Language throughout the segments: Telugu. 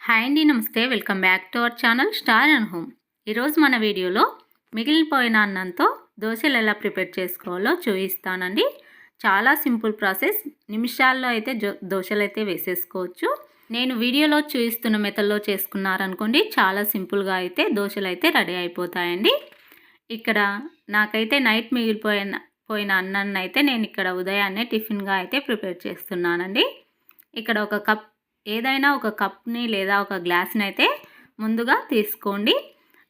హాయ్ అండి నమస్తే. Welcome back to our channel star and home. ఈరోజు మన వీడియోలో మిగిలిపోయిన అన్నంతో దోశలు ఎలా ప్రిపేర్ చేసుకోవాలో చూపిస్తానండి. చాలా సింపుల్ ప్రాసెస్. నిమిషాల్లో అయితే దోశలు అయితే వేసేసుకోవచ్చు. నేను వీడియోలో చూపిస్తున్న మెథడ్లో చేసుకున్నారనుకోండి చాలా సింపుల్గా అయితే దోశలు అయితే రెడీ అయిపోతాయండి. ఇక్కడ నాకైతే నైట్ మిగిలిపోయిన పోయిన అన్నాన్ని అయితే నేను ఇక్కడ ఉదయాన్నే టిఫిన్గా అయితే ప్రిపేర్ చేస్తున్నానండి. ఇక్కడ ఒక కప్ ఏదైనా ఒక కప్ని లేదా ఒక గ్లాస్ని అయితే ముందుగా తీసుకోండి.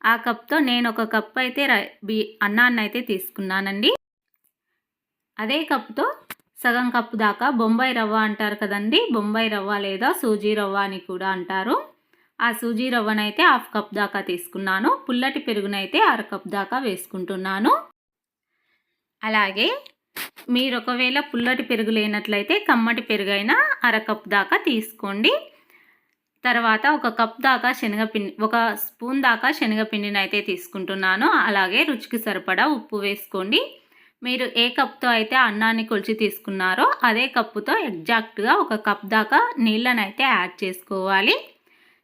ఆ కప్తో నేను ఒక కప్ అయితే బి అన్నాన్ని అయితే తీసుకున్నానండి. అదే కప్తో సగం కప్పు దాకా బొంబాయి రవ్వ అంటారు కదండి. బొంబాయి రవ్వ లేదా సూజీ రవ్వ అని కూడా అంటారు. ఆ సూజీ రవ్వనైతే హాఫ్ కప్ దాకా తీసుకున్నాను. పుల్లటి పెరుగునైతే అర కప్ దాకా వేసుకుంటున్నాను. అలాగే మీరు ఒకవేళ పుల్లటి పెరుగు లేనట్లయితే కమ్మటి పెరుగు అయినా అర కప్ దాకా తీసుకోండి. తర్వాత ఒక కప్ దాకా శనగపిండి ఒక స్పూన్ దాకా శనగపిండిని అయితే తీసుకుంటున్నాను. అలాగే రుచికి సరిపడా ఉప్పు వేసుకోండి. మీరు ఏ కప్తో అయితే అన్నాన్ని కొలిచి తీసుకున్నారో అదే కప్పుతో ఎగ్జాక్ట్గా ఒక కప్ దాకా నీళ్ళని అయితే యాడ్ చేసుకోవాలి.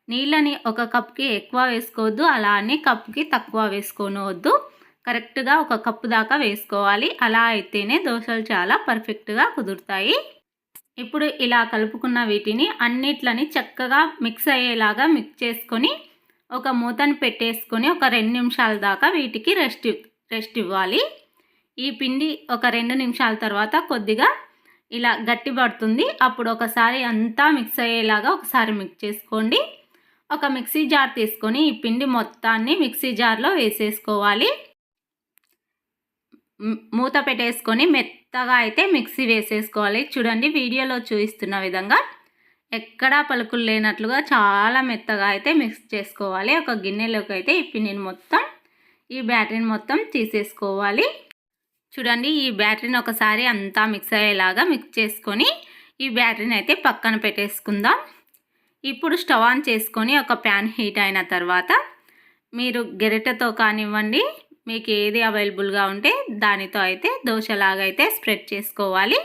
నీళ్ళని ఒక కప్కి ఎక్కువ వేసుకోవద్దు అలా అని కప్కి తక్కువ వేసుకోనవద్దు. కరెక్ట్గా ఒక కప్పు దాకా వేసుకోవాలి. అలా అయితేనే దోశలు చాలా పర్ఫెక్ట్గా కుదురుతాయి. ఇప్పుడు ఇలా కలుపుకున్న వీటిని అన్నిట్లని చక్కగా మిక్స్ అయ్యేలాగా మిక్స్ చేసుకొని ఒక మూతను పెట్టేసుకొని ఒక రెండు నిమిషాల దాకా వీటికి రెస్ట్ రెస్ట్ ఇవ్వాలి. ఈ పిండి ఒక రెండు నిమిషాల తర్వాత కొద్దిగా ఇలా గట్టి పడుతుంది. అప్పుడు ఒకసారి అంతా మిక్స్ అయ్యేలాగా ఒకసారి మిక్స్ చేసుకోండి. ఒక మిక్సీ జార్ తీసుకొని ఈ పిండి మొత్తాన్ని మిక్సీ జార్లో వేసేసుకోవాలి. మూత పెట్టేసుకొని మెత్తగా అయితే మిక్సీ వేసేసుకోవాలి. చూడండి వీడియోలో చూపిస్తున్న విధంగా ఎక్కడా పలుకులు లేనట్లుగా చాలా మెత్తగా అయితే మిక్స్ చేసుకోవాలి. ఒక గిన్నెలోకి అయితే ఈ పిండిని మొత్తం ఈ బ్యాటరీని మొత్తం తీసేసుకోవాలి. చూడండి ఈ బ్యాటరీని ఒకసారి అంతా మిక్స్ అయ్యేలాగా మిక్స్ చేసుకొని ఈ బ్యాటరీని అయితే పక్కన పెట్టేసుకుందాం. ఇప్పుడు స్టవ్ ఆన్ చేసుకొని ఒక ప్యాన్ హీట్ అయిన తర్వాత మీరు గెరిటతో కానివ్వండి మీకు ఏది అవైలబుల్గా ఉంటే దానితో అయితే దోశలాగా అయితే స్ప్రెడ్ చేసుకోవాలి.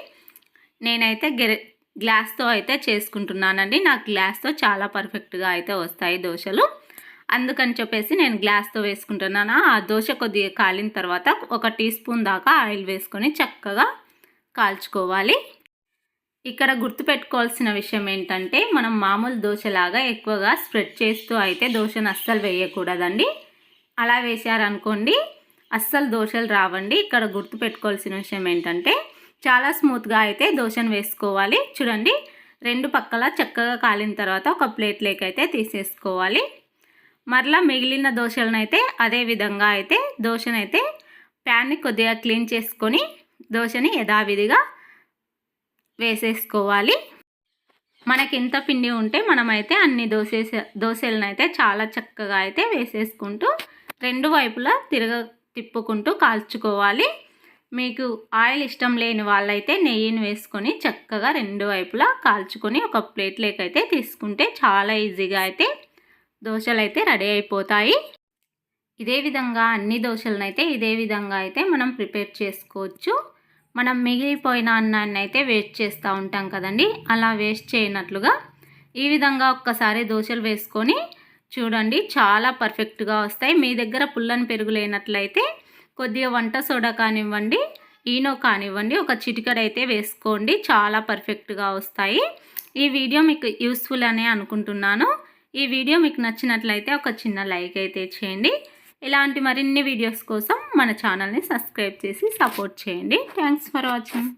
నేనైతే గెరె గ్లాస్తో అయితే చేసుకుంటున్నానండి. నాకు గ్లాస్తో చాలా పర్ఫెక్ట్గా అయితే వస్తాయి దోశలు. అందుకని చెప్పేసి నేను గ్లాస్తో వేసుకుంటున్నాను. ఆ దోశ కొద్దిగా కాలిన తర్వాత ఒక టీ స్పూన్ దాకా ఆయిల్ వేసుకొని చక్కగా కాల్చుకోవాలి. ఇక్కడ గుర్తుపెట్టుకోవాల్సిన విషయం ఏంటంటే మనం మామూలు దోశలాగా ఎక్కువగా స్ప్రెడ్ చేస్తూ అయితే దోశను అస్సలు వేయకూడదండి. అలా వేశారనుకోండి అస్సలు దోశలు రావండి. ఇక్కడ గుర్తుపెట్టుకోవాల్సిన విషయం ఏంటంటే చాలా స్మూత్గా అయితే దోశను వేసుకోవాలి. చూడండి రెండు పక్కల చక్కగా కాలిన తర్వాత ఒక ప్లేట్లోకి అయితే తీసేసుకోవాలి. మరలా మిగిలిన దోశలను అయితే అదే విధంగా అయితే దోశనైతే ప్యాన్ని కొద్దిగా క్లీన్ చేసుకొని దోశని యథావిధిగా వేసేసుకోవాలి. మనకి ఎంత పిండి ఉంటే మనమైతే అన్ని దోశ దోశలను అయితే చాలా చక్కగా అయితే వేసేసుకుంటూ రెండు వైపులా తిరగ తిప్పుకుంటూ కాల్చుకోవాలి. మీకు ఆయిల్ ఇష్టం లేని వాళ్ళైతే నెయ్యిని వేసుకొని చక్కగా రెండు వైపులా కాల్చుకొని ఒక ప్లేట్లోకి అయితే తీసుకుంటే చాలా ఈజీగా అయితే దోశలు అయితే రెడీ అయిపోతాయి. ఇదే విధంగా అన్ని దోశలను అయితే ఇదే విధంగా అయితే మనం ప్రిపేర్ చేసుకోవచ్చు. మనం మిగిలిపోయిన అన్నాన్ని అయితే వేస్ట్ చేస్తూ ఉంటాం కదండి. అలా వేస్ట్ చేయనట్లుగా ఈ విధంగా ఒక్కసారి దోశలు వేసుకొని చూడండి చాలా పర్ఫెక్ట్గా వస్తాయి. మీ దగ్గర పుల్లని పెరుగు లేనట్లయితే కొద్దిగా వంట సోడా కానివ్వండి ఈనో కానివ్వండి ఒక చిటికడైతే వేసుకోండి. చాలా పర్ఫెక్ట్గా వస్తాయి. ఈ వీడియో మీకు యూస్ఫుల్ అనే అనుకుంటున్నాను. ఈ వీడియో మీకు నచ్చినట్లయితే ఒక చిన్న లైక్ అయితే చేయండి. ఇలాంటి మరిన్ని వీడియోస్ కోసం మన ఛానల్ని సబ్స్క్రైబ్ చేసి సపోర్ట్ చేయండి. Thanks for watching.